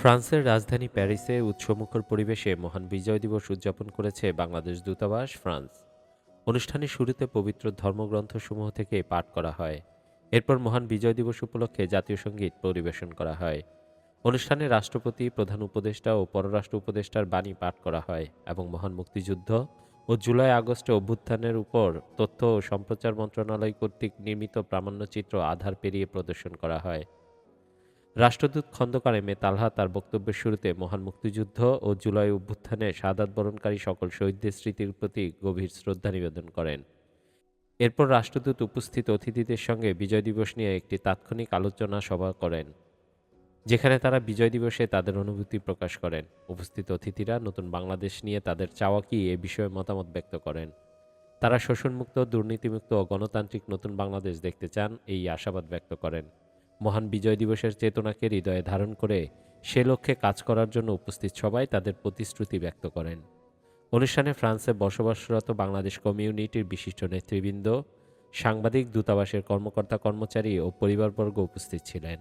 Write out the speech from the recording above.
ফ্রান্সের রাজধানী প্যারিসে উৎসমুখর পরিবেশে মহান বিজয় দিবস উদযাপন করেছে বাংলাদেশ দূতাবাস, ফ্রান্স। অনুষ্ঠানের শুরুতে পবিত্র ধর্মগ্রন্থসমূহ থেকে পাঠ করা হয়। এরপর মহান বিজয় দিবস উপলক্ষে জাতীয় সংগীত পরিবেশন করা হয়। অনুষ্ঠানে রাষ্ট্রপতি, প্রধান উপদেষ্টা ও পররাষ্ট্র উপদেষ্টার বাণী পাঠ করা হয় এবং মহান মুক্তিযুদ্ধ ও জুলাই আগস্টে অভ্যুত্থানের উপর তথ্য ও সম্প্রচার মন্ত্রণালয় কর্তৃক নির্মিত প্রামাণ্যচিত্র আধার পেরিয়ে প্রদর্শন করা হয়। রাষ্ট্রদূত খন্দকার এম এ তালহা তার বক্তব্যের শুরুতে মহান মুক্তিযুদ্ধ ও জুলাই অভ্যুত্থানে শাহাদাত বরণকারী সকল শহীদদের স্মৃতির প্রতি গভীর শ্রদ্ধা নিবেদন করেন। এরপর রাষ্ট্রদূত উপস্থিত অতিথিদের সঙ্গে বিজয় দিবস নিয়ে একটি তাৎক্ষণিক আলোচনা সভা করেন, যেখানে তারা বিজয় দিবসে তাদের অনুভূতি প্রকাশ করেন। উপস্থিত অতিথিরা নতুন বাংলাদেশ নিয়ে তাদের চাওয়া কি এ বিষয়ে মতামত ব্যক্ত করেন। তারা শোষণমুক্ত, দুর্নীতিমুক্ত ও গণতান্ত্রিক নতুন বাংলাদেশ দেখতে চান, এই আশাবাদ ব্যক্ত করেন। মহান বিজয় দিবসের চেতনাকে হৃদয়ে ধারণ করে সে লক্ষ্যে কাজ করার জন্য উপস্থিত সবাই তাদের প্রতিশ্রুতি ব্যক্ত করেন। অনুষ্ঠানে ফ্রান্সে বসবাসরত বাংলাদেশ কমিউনিটির বিশিষ্ট নেতৃবৃন্দ, সাংবাদিক, দূতাবাসের কর্মকর্তা কর্মচারী ও পরিবারবর্গ উপস্থিত ছিলেন।